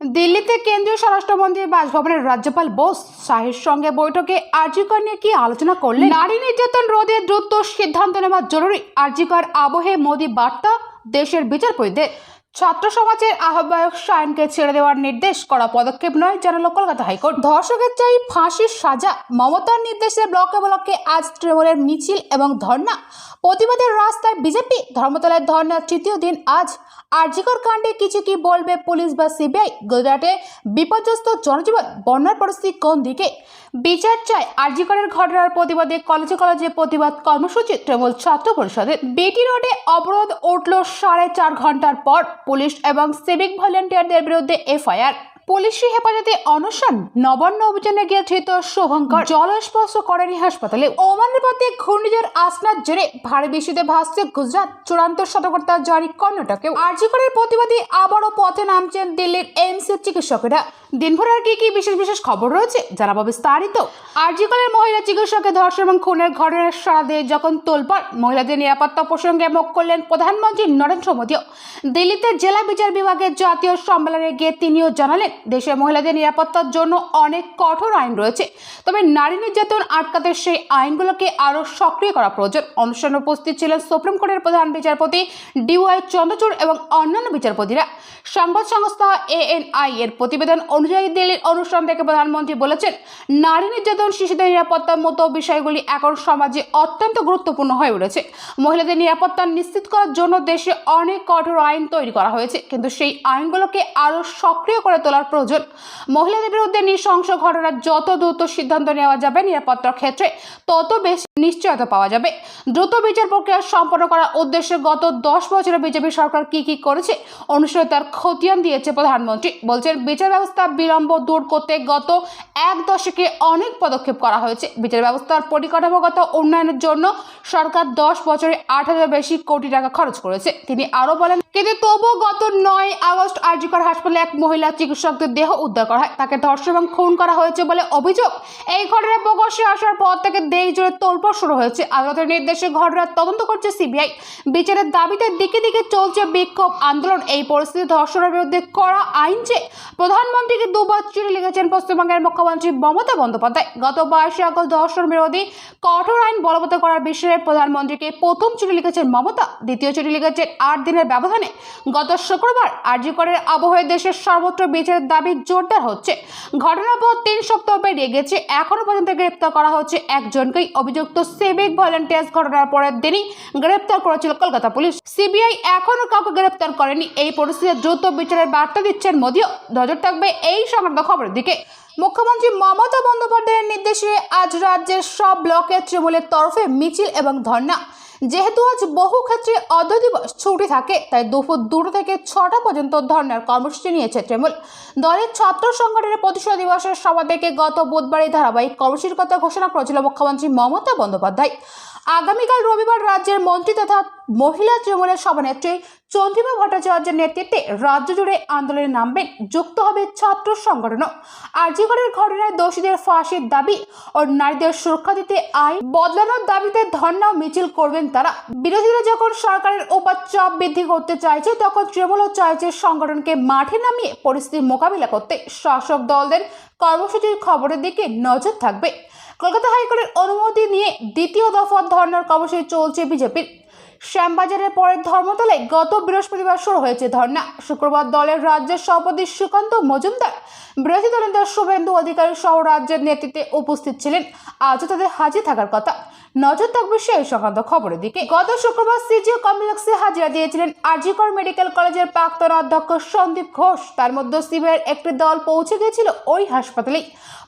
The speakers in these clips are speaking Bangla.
দিল্লিতে কেন্দ্রীয় স্বরাষ্ট্রমন্ত্রীর বাসভবনের রাজ্যপাল বোস শাহের সঙ্গে বৈঠকে আরজিকর নিয়ে কি আলোচনা করলেন? নারী নির্যাতন রোধে দ্রুত সিদ্ধান্ত নেওয়া জরুরি। আরজিকর আবহে মোদী বার্তা, দেশের বিচারপতিদের। ছাত্র সমাজের আহ্বায়ক শায়নকে ছেড়ে দেওয়ার নির্দেশ করা পদক্ষেপ নয়, জানালো কলকাতা হাইকোর্ট। ধর্ষকের চাই ফাঁসির সাজা। মমতার নির্দেশে ব্লকে ব্লকে আজ তৃণমূলের মিছিল এবং ধর্না প্রতিবাদের রাস্তায় বিজেপি ধর্মতলায় ধর্নার তৃতীয় দিন আজ। আরজিকর কাণ্ডে কিছু কি বলবে পুলিশ বা সিবিআই? গুজরাটে বিপর্যস্ত জনজীবন, বন্যার পরিস্থিতি কোন দিকে? বিচার চায় আরজিকরের ঘটনার প্রতিবাদে কলেজে কলেজে প্রতিবাদ কর্মসূচি, তৃণমূল ছাত্র পরিষদের। বিটি রোডে অবরোধ উঠল সাড়ে চার ঘণ্টার পর পুলিশ এবং সিভিক ভলেন্টিয়ারদের বিরুদ্ধে এফআইআর। পুলিশি হেফাজতে অনশন, নবান্ন অভিযানে গিয়ে ধৃত শুভঙ্কর জলস্পর্শ করেনি হাসপাতালে ওমানের পথে ঘূর্ণিঝড় আসনার জেরে ভারী বৃষ্টিতে ভাসছে গুজরাট। চূড়ান্ত সতর্কতা জারি কর্ণাটকেও। আরজিকরের প্রতিবাদী আবারও পথে নামছেন দিল্লির এইমসের চিকিৎসকেরা। দিনভর আর কি কি বিশেষ বিশেষ খবর রয়েছে জানাব বিস্তারিত। আরজিকরের মহিলা চিকিৎসকের ধর্ষণ এবং খুনের ঘটনার সারা দিয়ে যখন তোলপাড়, মহিলাদের নিরাপত্তা প্রসঙ্গে মুখ করলেন প্রধানমন্ত্রী নরেন্দ্র মোদীও। দিল্লিতে জেলা বিচার বিভাগের জাতীয় সম্মেলনে গিয়ে তিনিও জানালেন দেশে মহিলাদের নিরাপত্তার জন্য অনেক কঠোর আইন রয়েছে। তবে নারী নির্যাতন আটকাতে সেই আইনগুলোকে আরও সক্রিয় করা প্রয়োজন। অনুষ্ঠানে উপস্থিত ছিলেন সুপ্রিম কোর্টের প্রধান বিচারপতি ডিওয়াই চন্দ্রচূড় এবং অন্যান্য বিচারপতিরা। সংবাদ সংস্থা এএনআই এর প্রতিবেদন অনুযায়ী দিল্লির অনুষ্ঠান থেকে প্রধানমন্ত্রী বলেছেন, নারী নির্যাতন শিশুদের নিরাপত্তার মতো বিষয়গুলি এখন সমাজে অত্যন্ত গুরুত্বপূর্ণ হয়ে উঠেছে। মহিলাদের নিরাপত্তা নিশ্চিত করার জন্য দেশে অনেক কঠোর আইন তৈরি করা হয়েছে, কিন্তু সেই আইনগুলোকে আরও সক্রিয় করে তোলার প্রয়োজন মহিলাদের বিরুদ্ধে নৃশংস ঘটনার যত দ্রুত সিদ্ধান্ত নেওয়া যাবে নিরাপত্তার ক্ষেত্রে, তত বেশি নিশ্চয়তা পাওয়া যাবে। দ্রুত বিচার প্রক্রিয়া সম্পন্ন করার উদ্দেশ্যে গত দশ বছরে বিজেপি সরকার কি কি করেছে অনুষ্ঠানে তার খতিয়ান দিয়েছে প্রধানমন্ত্রী। বলছেন, বিচার ব্যবস্থা বিলম্ব দূর করতে গত এক দশকে অনেক পদক্ষেপ করা হয়েছে। বিচার ব্যবস্থার পরিকাঠামোগত উন্নয়নের জন্য সরকার দশ বছরে আট হাজার বেশি কোটি টাকা খরচ করেছে। তিনি আরও বলেন, কিন্তু তবুও গত নয় আগস্ট আরজিকর হাসপাতালে এক মহিলা চিকিৎসকদের দেহ উদ্ধার করা হয়। তাকে ধর্ষণ এবং খুন করা হয়েছে বলে অভিযোগ। এই ঘটনার প্রকাশ্যে আসার পর থেকে দেশ জুড়ে তোলপাড় শুরু হয়েছে। আদালতের নির্দেশে ঘটনার তদন্ত করছে সিবিআই। বিচারের দাবিতে দিকে দিকে চলছে বিক্ষোভ আন্দোলন। এই পরিস্থিতি ধর্ষণের বিরুদ্ধে করা আইন চেয়ে প্রধানমন্ত্রীকে দুবার চিঠি লিখেছেন পশ্চিমবঙ্গের মুখ্যমন্ত্রী মমতা বন্দ্যোপাধ্যায়। গত বাইশে আগস্ট ধর্ষণ বিরোধী কঠোর আইন বলবৎ করার বিষয়ে প্রধানমন্ত্রীকে প্রথম চিঠি লিখেছেন মমতা, দ্বিতীয় চিঠি লিখেছেন আট দিনের ব্যবধানে। গত শুক্রবার আরজিকরের আবহাওয়ায় দেশের সর্বত্র বিচারের দাবি জোরদার হচ্ছে। ঘটনার পর তিন সপ্তাহ পেরিয়ে গেছে এখনও পর্যন্ত গ্রেপ্তার করা হচ্ছে একজনকেই। অভিযুক্ত সিভিক ভলেন্টিয়ার্স ঘটনার পরের দিনই গ্রেপ্তার করেছিল কলকাতা পুলিশ। সিবিআই এখনও কাউকে গ্রেপ্তার করেনি। এই পরিস্থিতিতে দ্রুত বিচারের বার্তা দিচ্ছেন মোদীও। নজর থাকবে এই সংক্রান্ত খবরের দিকে। মুখ্যমন্ত্রী মমতা বন্দ্যোপাধ্যায়ের নির্দেশে আজ রাজ্যের সব ব্লকের তৃণমূলের তরফে মিছিল এবং ধর্না যেহেতু আজ বহু ক্ষেত্রে অর্ধ দিবস ছুটি থাকে, তাই দুপুর দুটো থেকে ছটা পর্যন্ত ধর্নার কর্মসূচি নিয়েছে তৃণমূল। দলের ছাত্র সংগঠনের প্রতিষ্ঠা দিবসের সভা থেকে গত বুধবার এই ধারাবাহিক কর্মসূচির কথা ঘোষণা করেছিল মুখ্যমন্ত্রী মমতা বন্দ্যোপাধ্যায়। আগামীকাল রবিবার রাজ্যের মন্ত্রী তথা মহিলা তৃণমূলের সভানেত্রী চন্দ্রিমা ভট্টাচার্যের নেতৃত্বে রাজ্য জুড়ে আন্দোলনে নামবেন, যুক্ত হবে ছাত্র সংগঠনও। আর্যিগড়ের ঘটনায় দোষীদের ফাঁসির দাবি ও নারীদের সুরক্ষা দিতে আইন বদলানোর দাবিতে ধর্ণা মিছিল করবেন তারা। বিরোধীরা যখন সরকারের উপর চাপ বৃদ্ধি করতে চাইছে, তখন তৃণমূলও চাইছে সংগঠনকে মাঠে নামিয়ে পরিস্থিতির মোকাবিলা করতে। শাসক দলদের কর্মসূচির খবরের দিকে নজর থাকবে। কলকাতা হাইকোর্টের অনুমতি নিয়ে দ্বিতীয় দফা ধর্নার কর্মসূচি চলছে বিজেপির। শ্যামবাজারের পরের ধর্মতলায় গত বৃহস্পতিবার শুরু হয়েছে ধর্না। শুক্রবার দলের রাজ্যের সভাপতি সুকান্ত মজুমদার, বিরোধী দলের নেতা শুভেন্দু অধিকারী সহ রাজ্যের নেতৃত্বে উপস্থিত ছিলেন। আজও তাদের হাজির থাকার কথা। নজর থাকবে সেই সংক্রান্ত খবরের দিকে। গত শুক্রবার সিজিও কমপ্লেক্সে হাজিরা দিয়েছিলেন আরজিকর মেডিকেল কলেজের প্রাক্তন অধ্যক্ষ সন্দীপ ঘোষ। তার মধ্যে সিবিআইয়ের একটি দল পৌঁছে গিয়েছিল ওই হাসপাতালে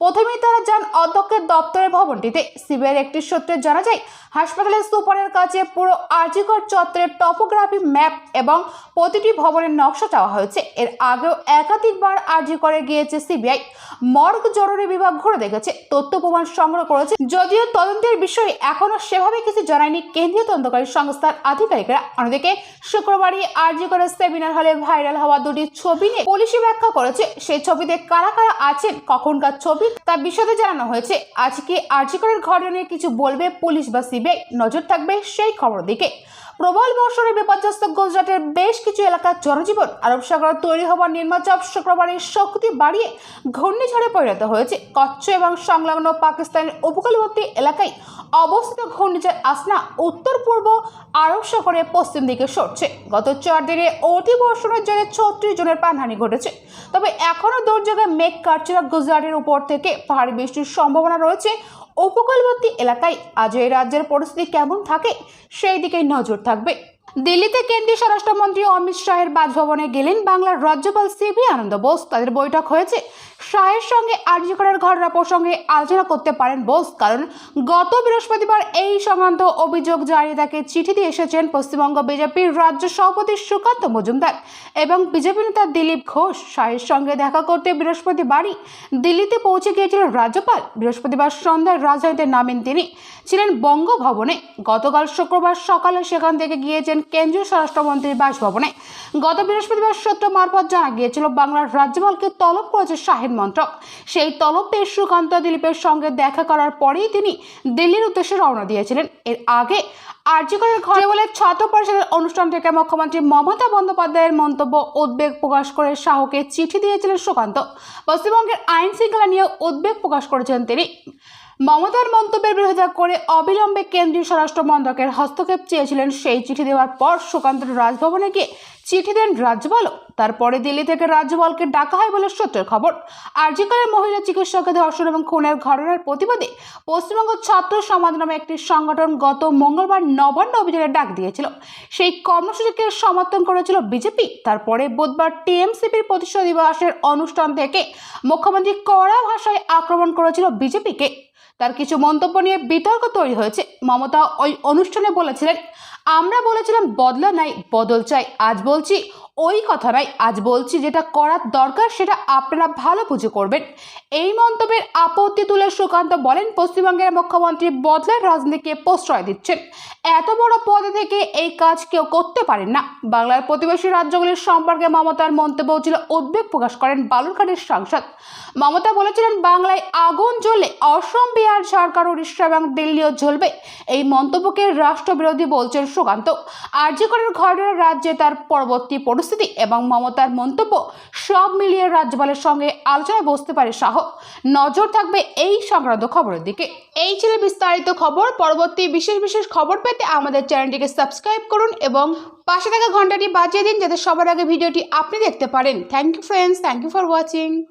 প্রথমেই তারা যান অধ্যক্ষের দপ্তরের ভবনটিতে। সিবিআইয়ের একটি সূত্রে জানা যায় হাসপাতালের সুপারের কাছে পুরো আরজিকর চত্বরের টপোগ্রাফি ম্যাপ এবং প্রতিটি ভবনের নকশা চাওয়া হয়েছে। এর আগেও একাধিকবার আরজি করে গিয়েছে সিবিআই। মর্গ জরুরি বিভাগ ঘুরে দেখেছে, তথ্য প্রমাণ সংগ্রহ করেছে। যদিও তদন্তের বিষয়ে এখনও সেভাবে কিছু জানায়নি কেন্দ্রীয় তদন্তকারী সংস্থার আধিকারিকরা। অন্যদিকে, শুক্রবারই আরজি করে সেমিনার হলে ভাইরাল হওয়া দুটি ছবি নিয়ে পুলিশি ব্যাখ্যা করেছে। সেই ছবিতে কারা কারা আছেন, কখনকার ছবি তা বিশদে জানানো হয়েছে, আজকে আরজি করের ঘটনা নিয়ে কিছু বলবে পুলিশ বা সিবিআই? নজর থাকবে সেই খবর দিকে। প্রবল বর্ষণে বিপর্যস্ত গুজরাটের বেশ কিছু এলাকার জনজীবন আরব সাগরে তৈরি হওয়া নির্মাচাপ শুক্রবারের শক্তি বাড়িয়ে ঘূর্ণিঝড়ে পরিণত হয়েছে। কচ্ছ এবং সংলগ্ন পাকিস্তানের উপকূলবর্তী এলাকায় অবস্থিত ঘূর্ণিঝড় আসনা উত্তর পূর্ব আরব সাগরের পশ্চিম দিকে সরছে। গত চার দিনে অতি বর্ষণের জন্য ছত্রিশ জনের প্রাণহানি ঘটেছে। তবে এখনও দুর্যোগে মেঘ কাটছে গুজরাটের উপর থেকে। পাহাড়ি বৃষ্টির সম্ভাবনা রয়েছে উপকূলবর্তী এলাকায়। আজ এই রাজ্যের পরিস্থিতি কেমন থাকে, সেই দিকেই নজর থাকবে। দিল্লিতে কেন্দ্রীয় স্বরাষ্ট্রমন্ত্রী অমিত শাহের বাসভবনে গেলেন বাংলার রাজ্যপাল সিভি আনন্দ বোস। তাদের বৈঠক হয়েছে। শাহের সঙ্গে আর্যকরের ঘটনা প্রসঙ্গে আলোচনা করতে পারেন বোস, কারণ গত বৃহস্পতিবার এই সংক্রান্ত অভিযোগ জানিয়ে তাকে চিঠি দিয়ে এসেছেন পশ্চিমবঙ্গ বিজেপির রাজ্য সভাপতি সুকান্ত মজুমদার এবং বিজেপি নেতা দিলীপ ঘোষ। শাহের সঙ্গে দেখা করতে বৃহস্পতিবারই দিল্লিতে পৌঁছে গিয়েছিলেন রাজ্যপাল। বৃহস্পতিবার সন্ধ্যায় রাজধানীতে নামেন তিনি। ছিলেন বঙ্গভবনে। গতকাল শুক্রবার সকালে সেখান থেকে গিয়েছেন কেন্দ্রীয় স্বরাষ্ট্রমন্ত্রীর বাসভবনে। গত বৃহস্পতিবার সূত্র মারফত জানা গিয়েছিল, বাংলার রাজ্যপালকে তলব করেছে শাহের মন্ত্রক। সেই তলব সুকান্ত দিলীপের সঙ্গে দেখা করার পরেই তিনি দিল্লির উদ্দেশ্যে রওনা দিয়েছিলেন। এর আগে আর্যিকরের ঘরে বলে ছাত্র পরিষদের অনুষ্ঠান থেকে মুখ্যমন্ত্রী মমতা বন্দ্যোপাধ্যায়ের মন্তব্য উদ্বেগ প্রকাশ করে শাহকে চিঠি দিয়েছিলেন সুকান্ত। পশ্চিমবঙ্গের আইন শৃঙ্খলা নিয়ে উদ্বেগ প্রকাশ করেছেন তিনি। মমতার মন্তব্যের বিরোধিতা করে অবিলম্বে কেন্দ্রীয় স্বরাষ্ট্র মন্ত্রকের হস্তক্ষেপ চেয়েছিলেন সেই চিঠি দেওয়ার পর সুকান্ত রাজভবনে গিয়ে চিঠি দেন রাজ্যপালও। তারপরে দিল্লি থেকে রাজ্যপালকে ডাকা হয় বলে সূত্রের খবর। আরজিকারের মহিলা চিকিৎসককে ধর্ষণ এবং খুনের ঘটনার প্রতিবাদে পশ্চিমবঙ্গ ছাত্র সমাজ নামে একটি সংগঠন গত মঙ্গলবার নবান্ন অভিযানের ডাক দিয়েছিল। সেই কর্মসূচিকে সমর্থন করেছিল বিজেপি। তারপরে বুধবার টিএমসিপির প্রতিষ্ঠা দিবসের অনুষ্ঠান থেকে মুখ্যমন্ত্রী কড়া ভাষায় আক্রমণ করেছিল বিজেপিকে। তার কিছু মন্তব্য নিয়ে বিতর্ক তৈরি হয়েছে। মমতা ওই অনুষ্ঠানে বলেছিলেন, আমরা বলেছিলাম বদলা নাই, বদল চাই। আজ বলছি ওই কথা নাই আজ বলছি যেটা করার দরকার, সেটা আপনারা ভালো বুঝে করবেন। এই মন্তব্যের আপত্তি তুলে সুকান্ত বলেন, পশ্চিমবঙ্গের মুখ্যমন্ত্রী বদলার রাজনীতিকে প্রশ্রয় দিচ্ছেন। এত বড় পদে থেকে এই কাজ কেউ করতে পারেন না। বাংলার প্রতিবেশী রাজ্যগুলির সম্পর্কে মমতার মন্তব্য ছিল উদ্বেগ প্রকাশ করেন বালুরঘাটের সাংসদ। মমতা বলেছিলেন, বাংলায় আগুন জ্বলে অসম, বিহার সরকার উড়িষ্যা এবং দিল্লিও জ্বলবে। এই মন্তব্যকে রাষ্ট্রবিরোধী বলছেন সুকান্ত। আর্যকরের ঘটনার রাজ্যে তার পরবর্তী পরিস্থিতি এবং মমতার মন্তব্য সব মিলিয়ে রাজ্যপালের সঙ্গে আলোচনায় বসতে পারে শাহ। নজর থাকবে এই সংক্রান্ত খবরের দিকে। এই ছিল বিস্তারিত খবর। পরবর্তী বিশেষ বিশেষ খবর পেতে আমাদের চ্যানেলটিকে সাবস্ক্রাইব করুন এবং পাশে থাকা ঘন্টাটি বাজিয়ে দিন যাতে সবার আগে ভিডিওটি আপনি দেখতে পারেন। Thank you friends thank you for watching